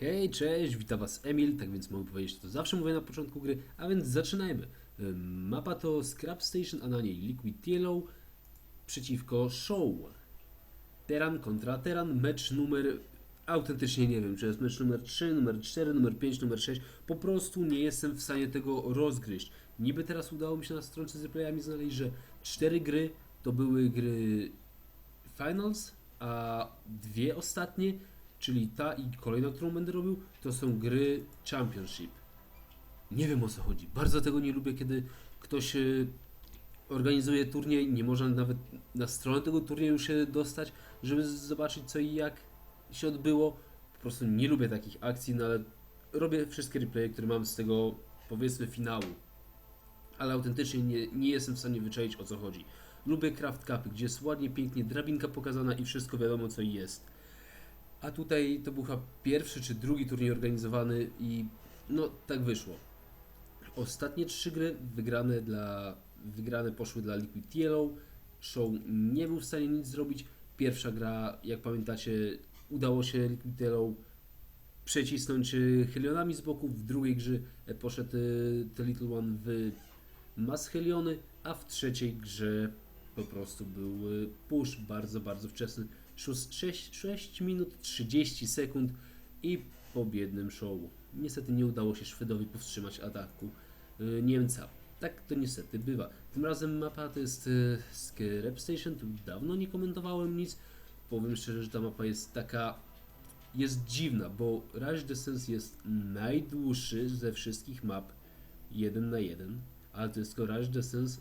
Hej, cześć, witam was Emil, tak więc mogę powiedzieć, to zawsze mówię na początku gry, a więc zaczynajmy. Mapa to Scrap Station, a na niej Liquid Yellow przeciwko Show. Teran kontra Teran, mecz numer... Autentycznie nie wiem, czy jest mecz numer 3, numer 4, numer 5, numer 6. Po prostu nie jestem w stanie tego rozgryźć. Niby teraz udało mi się na stronce z replayami znaleźć, że 4 gry to były gry Finals, a dwie ostatnie, czyli ta i kolejna, którą będę robił, to są gry Championship. Nie wiem o co chodzi. Bardzo tego nie lubię, kiedy ktoś e, organizuje turniej, nie można nawet na stronę tego turnieju się dostać, żeby zobaczyć co i jak się odbyło. Po prostu nie lubię takich akcji, no ale robię wszystkie replaye, które mam z tego powiedzmy finału. Ale autentycznie nie, nie jestem w stanie wyczaić o co chodzi. Lubię craft cupy, gdzie jest ładnie, pięknie drabinka pokazana i wszystko wiadomo co jest. A tutaj to był chyba pierwszy czy drugi turniej organizowany i no tak wyszło. Ostatnie trzy gry wygrane dla wygrane poszły dla Liquid Yellow. Show nie był w stanie nic zrobić. Pierwsza gra, jak pamiętacie, udało się Liquid Yellow przecisnąć e, Helionami z boku. W drugiej grze e, poszedł e, The Little One w Mass Heliony, a w trzeciej grze po prostu był e, push bardzo, bardzo wczesny. 6, 6 minut 30 sekund i po biednym show. Niestety nie udało się Szwedowi powstrzymać ataku y, Niemca. Tak to niestety bywa. Tym razem mapa to jest y, Scrap Station, tu dawno nie komentowałem nic. Powiem szczerze, że ta mapa jest taka... jest dziwna, bo Rush Distance jest najdłuższy ze wszystkich map 1 na 1, ale to jest tylko Rush Distance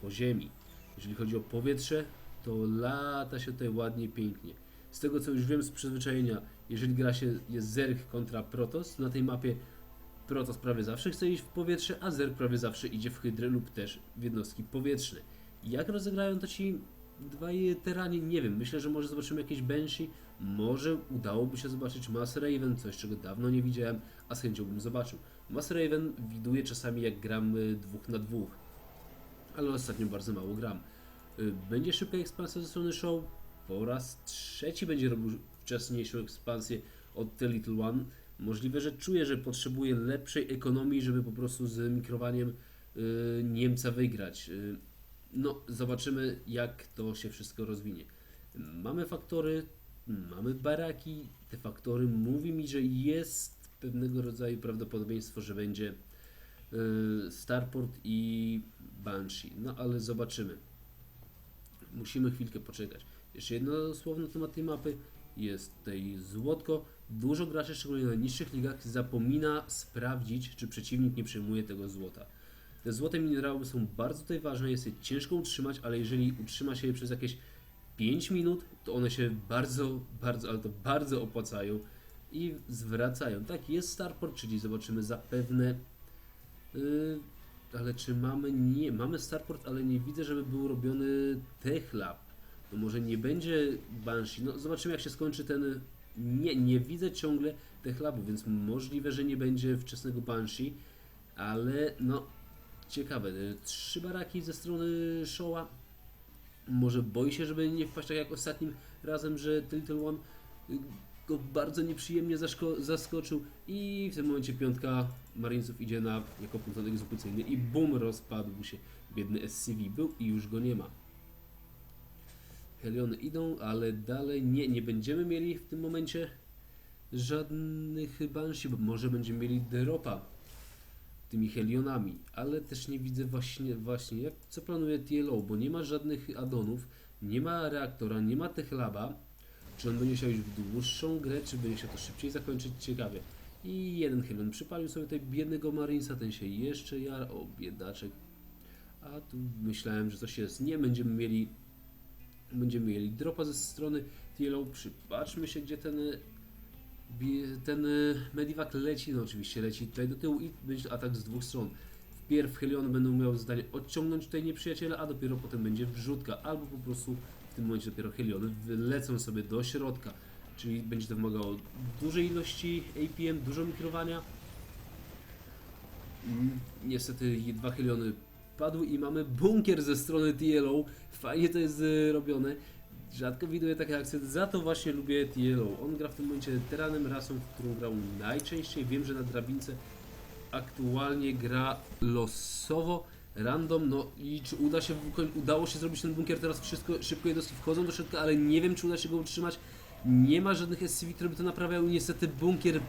po ziemi. Jeżeli chodzi o powietrze, to lata się tutaj ładnie, pięknie. Z tego co już wiem z przyzwyczajenia, jeżeli gra się jest Zerg kontra Protoss, na tej mapie Protoss prawie zawsze chce iść w powietrze, a Zerg prawie zawsze idzie w Hydrę lub też w jednostki powietrzne. Jak rozegrają to ci dwaj terani, nie wiem. Myślę, że może zobaczymy jakieś Banshee, może udałoby się zobaczyć Mass Raven, coś czego dawno nie widziałem, a z chęcią bym zobaczył. Mass Raven widuję czasami jak gram y, dwóch na dwóch, ale ostatnio bardzo mało gram. Y, Będzie szybka ekspansja ze strony show. Po raz trzeci będzie robił wcześniejszą ekspansję od The Little One. Możliwe, że czuję, że potrzebuje lepszej ekonomii, żeby po prostu z mikrowaniem y, Niemca wygrać. Y, no, zobaczymy, jak to się wszystko rozwinie. Mamy faktory, mamy baraki. Te faktory mówi mi, że jest pewnego rodzaju prawdopodobieństwo, że będzie Starport i Banshee. No, ale zobaczymy musimy chwilkę poczekać. Jeszcze jedno słowo na temat tej mapy. Jest tutaj złotko. Dużo graczy, szczególnie na niższych ligach, zapomina sprawdzić, czy przeciwnik nie przyjmuje tego złota. Te złote minerały są bardzo tutaj ważne, jest je ciężko utrzymać, ale jeżeli utrzyma się je przez jakieś 5 minut, to one się bardzo, bardzo, ale to bardzo opłacają i zwracają. Tak, jest Starport, czyli zobaczymy zapewne Yy, ale czy mamy? Nie, mamy Starport, ale nie widzę, żeby był robiony Tech Lab. To może nie będzie Banshee. No zobaczymy jak się skończy ten... Nie, nie widzę ciągle Tech Labu, więc możliwe, że nie będzie wczesnego Banshee, ale no ciekawe. Yy, Trzy baraki ze strony Showa. Może boi się, żeby nie wpaść tak jak ostatnim razem, że The Little One yy, go bardzo nieprzyjemnie zaskoczył i w tym momencie piątka Marinesów idzie na jako punkt egzekucyjny i bum rozpadł się biedny SCV był i już go nie ma. Heliony idą, ale dalej nie, nie będziemy mieli w tym momencie żadnych Banshee, bo może będziemy mieli Deropa tymi Helionami, ale też nie widzę właśnie, właśnie jak, co planuje TLO, bo nie ma żadnych addonów, nie ma reaktora, nie ma Techlaba, czy on będzie chciał iść w dłuższą grę, czy będzie chciał to szybciej zakończyć? Ciekawie. I jeden Helion przypalił sobie tutaj biednego Marinesa, ten się jeszcze jar, o biedaczek. A tu myślałem, że coś jest. Nie, będziemy mieli będziemy mieli dropa ze strony TLO. Przypatrzmy się, gdzie ten ten y, Medivac leci. No oczywiście leci tutaj do tyłu i będzie atak z dwóch stron. Wpierw Heliony będą miały zadanie odciągnąć tutaj nieprzyjaciela, a dopiero potem będzie wrzutka, albo po prostu w tym momencie dopiero Heliony wylecą sobie do środka. Czyli będzie to wymagało dużej ilości APM, dużo mikrowania. Mm, Niestety dwa Heliony padły i mamy bunkier ze strony TLO. Fajnie to jest y, robione. Rzadko widuję takie akcje, za to właśnie lubię TLO. On gra w tym momencie teranem rasą, w którą grał najczęściej. Wiem, że na drabince aktualnie gra losowo, random, no i czy uda się, udało się zrobić ten bunkier, teraz wszystko, szybko jednostki wchodzą do środka, ale nie wiem, czy uda się go utrzymać. Nie ma żadnych SCV, które by to naprawiały, niestety bunkier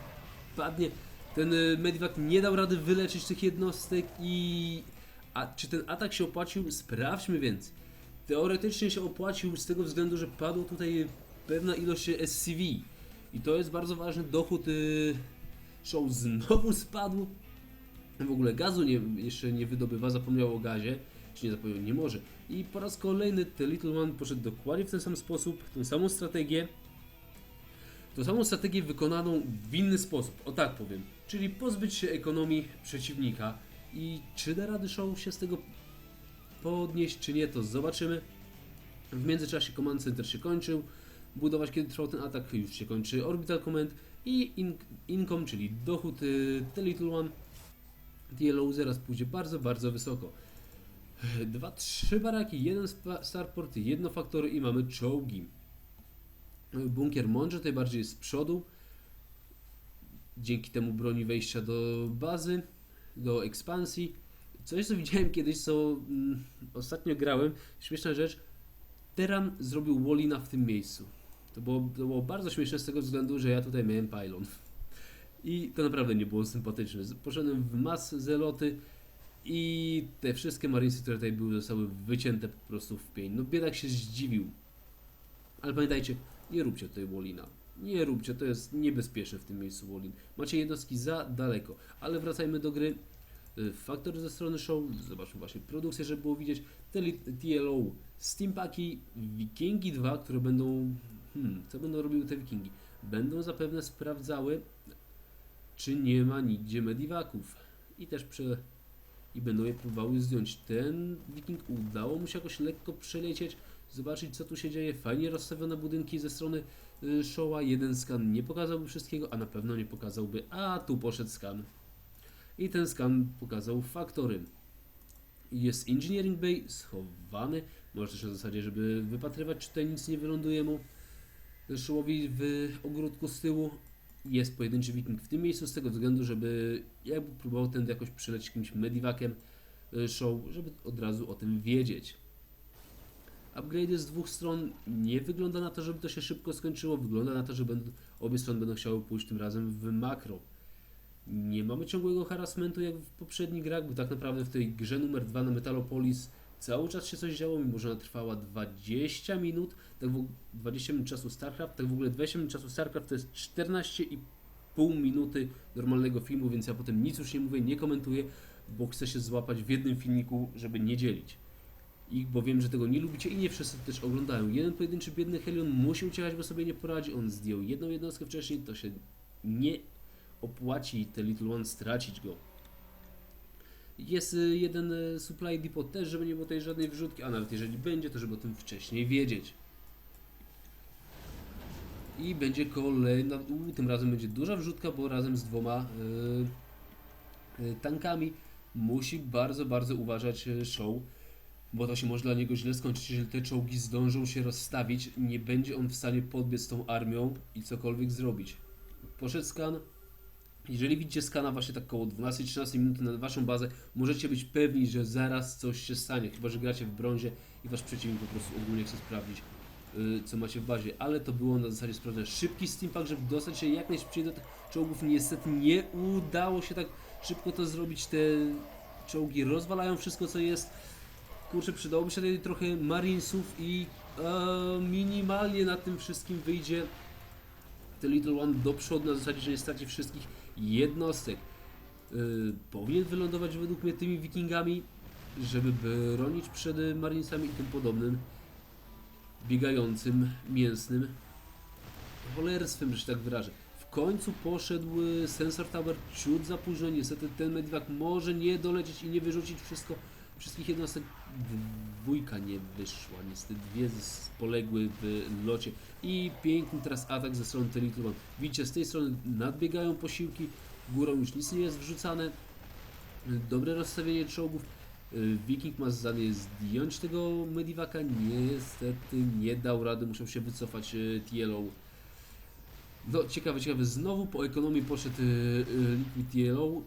padnie. Ten y, Medivac nie dał rady wyleczyć tych jednostek i... A czy ten atak się opłacił? Sprawdźmy więc. Teoretycznie się opłacił z tego względu, że padło tutaj pewna ilość SCV. I to jest bardzo ważny dochód. y, Show znowu spadł. W ogóle gazu nie, jeszcze nie wydobywa, zapomniał o gazie. Czy nie zapomniał, nie może. I po raz kolejny The Little One poszedł dokładnie w ten sam sposób, tą samą strategię. Tą samą strategię wykonaną w inny sposób, o tak powiem. Czyli pozbyć się ekonomii przeciwnika. I czy da rady show się z tego podnieść, czy nie, to zobaczymy. W międzyczasie Command Center się kończył. Budować, kiedy trwał ten atak, już się kończy Orbital Command. I in, income, czyli dochód y, The Little One. DLO zaraz pójdzie bardzo, bardzo wysoko. Dwa, trzy baraki, jeden starport, jedno faktory i mamy czołgi. Bunkier mądrze tutaj bardziej z przodu. Dzięki temu broni wejścia do bazy, do ekspansji. Coś co widziałem kiedyś, co mm, ostatnio grałem, śmieszna rzecz. Teran zrobił Wallina w tym miejscu. To było, to było bardzo śmieszne z tego względu, że ja tutaj miałem pylon. I to naprawdę nie było sympatyczne. Poszedłem w mas zeloty i te wszystkie marinesy, które tutaj były, zostały wycięte po prostu w pień. No biedak się zdziwił. Ale pamiętajcie, nie róbcie tutaj Wallina. Nie róbcie, to jest niebezpieczne w tym miejscu Wallin. Macie jednostki za daleko. Ale wracajmy do gry. Y, Faktor ze strony show, zobaczmy właśnie produkcję, żeby było widzieć. TLO, Steampaki, Wikingi 2, które będą... Hmm, co będą robiły te Wikingi? Będą zapewne sprawdzały, czy nie ma nigdzie mediwaków. I też prze... I będą je próbowały zdjąć. Ten Wiking udało mu się jakoś lekko przelecieć, zobaczyć co tu się dzieje. Fajnie rozstawione budynki ze strony y, Showa. Jeden skan nie pokazałby wszystkiego, a na pewno nie pokazałby. A tu poszedł skan. I ten skan pokazał faktory. Jest Engineering Bay schowany. Może też na zasadzie, żeby wypatrywać, czy tutaj nic nie wyląduje mu. Showowi w ogródku z tyłu. Jest pojedynczy wiking w tym miejscu z tego względu, żeby jakby próbował ten jakoś przeleć jakimś medivakiem y, show, żeby od razu o tym wiedzieć. Upgrade z dwóch stron nie wygląda na to, żeby to się szybko skończyło. Wygląda na to, że będą, obie strony będą chciały pójść tym razem w makro. Nie mamy ciągłego harassmentu jak w poprzednich grach, bo tak naprawdę w tej grze numer 2 na Metalopolis cały czas się coś działo, mimo że ona trwała 20 minut, tak w, 20 minut czasu StarCraft, tak w ogóle 20 minut czasu StarCraft to jest 14,5 minuty normalnego filmu, więc ja potem nic już nie mówię, nie komentuję, bo chcę się złapać w jednym filmiku, żeby nie dzielić. Bo wiem, że tego nie lubicie i nie wszyscy też oglądają. Jeden pojedynczy biedny Helion musi uciekać, bo sobie nie poradzi. On zdjął jedną jednostkę wcześniej, to się nie opłaci te Little One stracić go. Jest y, jeden y, supply depot też, żeby nie było tej żadnej wrzutki, a nawet jeżeli będzie, to żeby o tym wcześniej wiedzieć. I będzie kolejna, u, tym razem będzie duża wrzutka, bo razem z dwoma y, tankami musi bardzo, bardzo uważać show, bo to się może dla niego źle skończyć, jeżeli te czołgi zdążą się rozstawić, nie będzie on w stanie podbiec tą armią i cokolwiek zrobić. Poszedł skan, jeżeli widzicie skana właśnie tak około 12-13 minut na waszą bazę, możecie być pewni, że zaraz coś się stanie, chyba że gracie w brązie i wasz przeciwnik po prostu ogólnie chce sprawdzić, yy, co macie w bazie. Ale to było na zasadzie sprawdzenia szybki steampunk, żeby dostać się jak najszybciej do tych czołgów. Niestety nie udało się tak szybko to zrobić. Te czołgi rozwalają wszystko, co jest. Kurczę, przydałoby się tutaj trochę marinesów i e, minimalnie na tym wszystkim wyjdzie The Little One do przodu na zasadzie, że nie straci wszystkich jednostek. Yy, powinien wylądować według mnie tymi wikingami, żeby bronić przed marinesami i tym podobnym biegającym, mięsnym cholerstwem, że się tak wyrażę. W końcu poszedł y, Sensor Tower ciut za późno, niestety ten Medivac może nie dolecieć i nie wyrzucić wszystko, wszystkich jednostek. Dwójka nie wyszła, niestety dwie z- poległy w locie i piękny teraz atak ze strony Telitruman. Widzicie, z tej strony nadbiegają posiłki, górą już nic nie jest wrzucane, dobre rozstawienie czołgów. Y, Viking ma zadanie zdjąć tego Medivaka, niestety nie dał rady, musiał się wycofać y, Tielą. No ciekawe, ciekawe, znowu po ekonomii poszedł y, y, Liquid Yellow.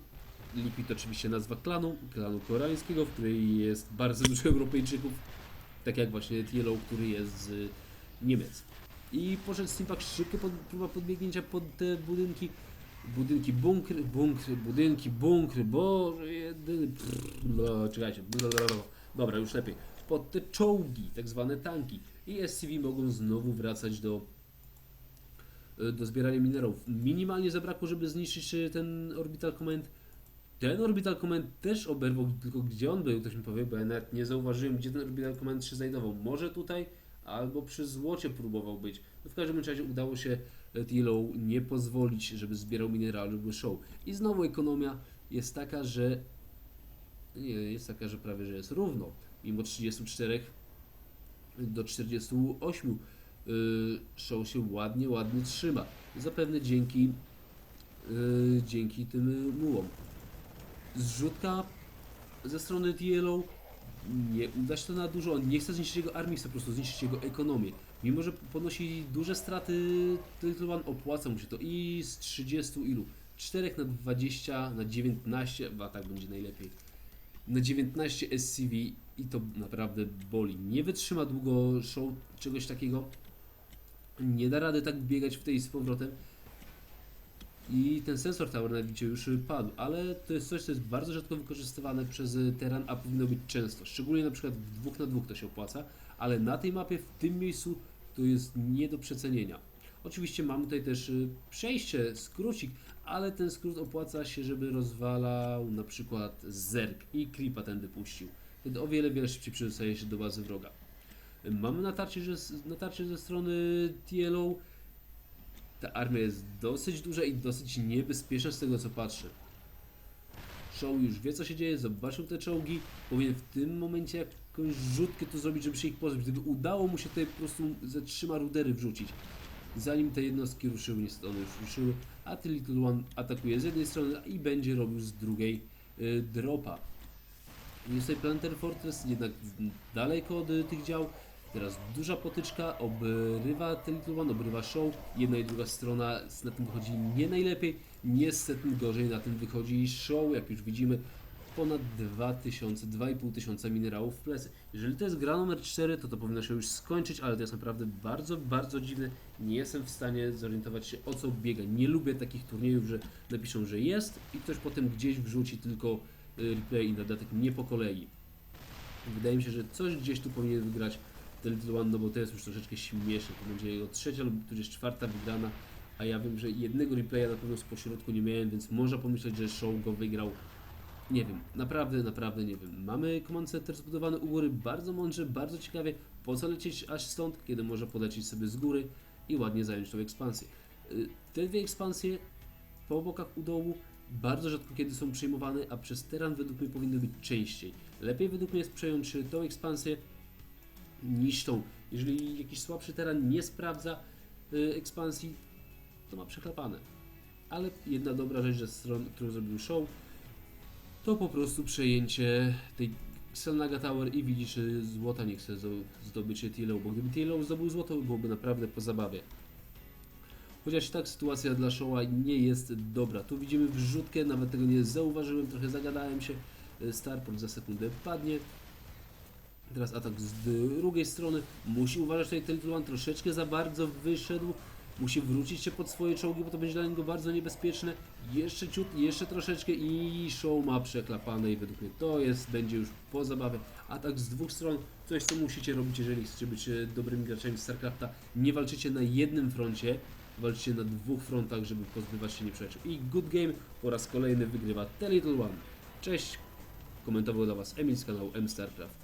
Liquid oczywiście nazwa klanu, klanu koreańskiego, w której jest bardzo dużo Europejczyków, tak jak właśnie Yellow, który jest z y, Niemiec. I poszedł Steampack szybkie pod, próba podbiegnięcia pod te budynki. Budynki, bunkry, bunkry, budynki, bunkry, boże jedyny. No, czekajcie. blablabla. Dobra, już lepiej. Pod te czołgi, tak zwane tanki. I SCV mogą znowu wracać do y, do zbierania minerałów. Minimalnie zabrakło, żeby zniszczyć y, ten Orbital Command. Ten Orbital Command też oberwał, tylko gdzie on był, ktoś mi powie, bo ja nawet nie zauważyłem, gdzie ten Orbital Command się znajdował. Może tutaj, albo przy złocie próbował być. No w każdym razie udało się e, Tilo nie pozwolić, żeby zbierał minerały, był show. I znowu ekonomia jest taka, że nie, jest taka, że prawie, że jest równo. Mimo 34 do 48 y, show się ładnie, ładnie trzyma. Zapewne dzięki y, dzięki tym mułom. Zrzutka ze strony TLO nie uda się to na dużo. On nie chce zniszczyć jego armii, chce po prostu zniszczyć jego ekonomię. Mimo, że ponosi duże straty, One opłaca mu się to i z 30 ilu? 4 na 20 na 19, a tak będzie najlepiej. Na 19 SCV i to naprawdę boli. Nie wytrzyma długo show czegoś takiego. Nie da rady tak biegać w tej z powrotem. I ten sensor tower na widzie już padł, ale to jest coś, co jest bardzo rzadko wykorzystywane przez Terran, a powinno być często. Szczególnie na przykład w dwóch na dwóch to się opłaca, ale na tej mapie, w tym miejscu, to jest nie do przecenienia. Oczywiście mamy tutaj też y, przejście, skrócik, ale ten skrót opłaca się, żeby rozwalał na przykład zerk i creepa tędy puścił. Wtedy o wiele, wiele szybciej przedostaje się do bazy wroga. Mamy natarcie, że, natarcie ze strony TLO. Ta armia jest dosyć duża i dosyć niebezpieczna z tego co patrzę. Show już wie co się dzieje, zobaczył te czołgi, powinien w tym momencie jakąś rzutkę tu zrobić, żeby się ich pozbyć. Gdyby udało mu się tutaj po prostu ze trzyma rudery wrzucić, zanim te jednostki ruszyły, niestety one już ruszyły, a ty Little One atakuje z jednej strony i będzie robił z drugiej y, dropa. Jest tutaj Planetary Fortress, jednak daleko od y, tych dział. Teraz duża potyczka, obrywa ten Little One, obrywa show. Jedna i druga strona na tym wychodzi nie najlepiej. Niestety gorzej na tym wychodzi show, jak już widzimy. Ponad 2000, 2500 tysiąca minerałów w plecy. Jeżeli to jest gra numer 4, to to powinno się już skończyć, ale to jest naprawdę bardzo, bardzo dziwne. Nie jestem w stanie zorientować się o co biega. Nie lubię takich turniejów, że napiszą, że jest i ktoś potem gdzieś wrzuci tylko y, replay i dodatek nie po kolei. Wydaje mi się, że coś gdzieś tu powinien wygrać no bo to jest już troszeczkę śmieszne. To będzie jego trzecia lub tudzież czwarta wygrana, a ja wiem, że jednego replaya na pewno z pośrodku nie miałem, więc można pomyśleć, że show go wygrał. Nie wiem, naprawdę, naprawdę nie wiem. Mamy command center zbudowany u góry bardzo mądrze, bardzo ciekawie. Po co lecieć aż stąd, kiedy można polecieć sobie z góry i ładnie zająć tą ekspansję. Y, Te dwie ekspansje po bokach u dołu bardzo rzadko kiedy są przejmowane, a przez teran według mnie powinny być częściej. Lepiej według mnie jest przejąć tą ekspansję tą. Jeżeli jakiś słabszy teren nie sprawdza y, ekspansji, to ma przechlapane. Ale jedna dobra rzecz, ze stron, którą zrobił show, to po prostu przejęcie tej Xelnaga Tower i widzisz, że złota nie chce zdo- zdobyć TLO, bo gdyby TLO zdobył złoto, byłoby naprawdę po zabawie. Chociaż tak sytuacja dla Showa nie jest dobra. Tu widzimy wrzutkę, nawet tego nie zauważyłem, trochę zagadałem się. Y, Starport za sekundę padnie. Teraz atak z drugiej strony. Musi uważać tutaj One troszeczkę za bardzo wyszedł. Musi wrócić się pod swoje czołgi, bo to będzie dla niego bardzo niebezpieczne. Jeszcze ciut, jeszcze troszeczkę i show ma przeklapane i według mnie to jest, będzie już po zabawie. Atak z dwóch stron, coś co musicie robić, jeżeli chcecie być e, dobrymi graczami StarCrafta. Nie walczycie na jednym froncie, walczycie na dwóch frontach, żeby pozbywać się nieprzyjaciół. I Good Game po raz kolejny wygrywa The Little One. Cześć, komentował dla Was Emil z kanału M StarCraft.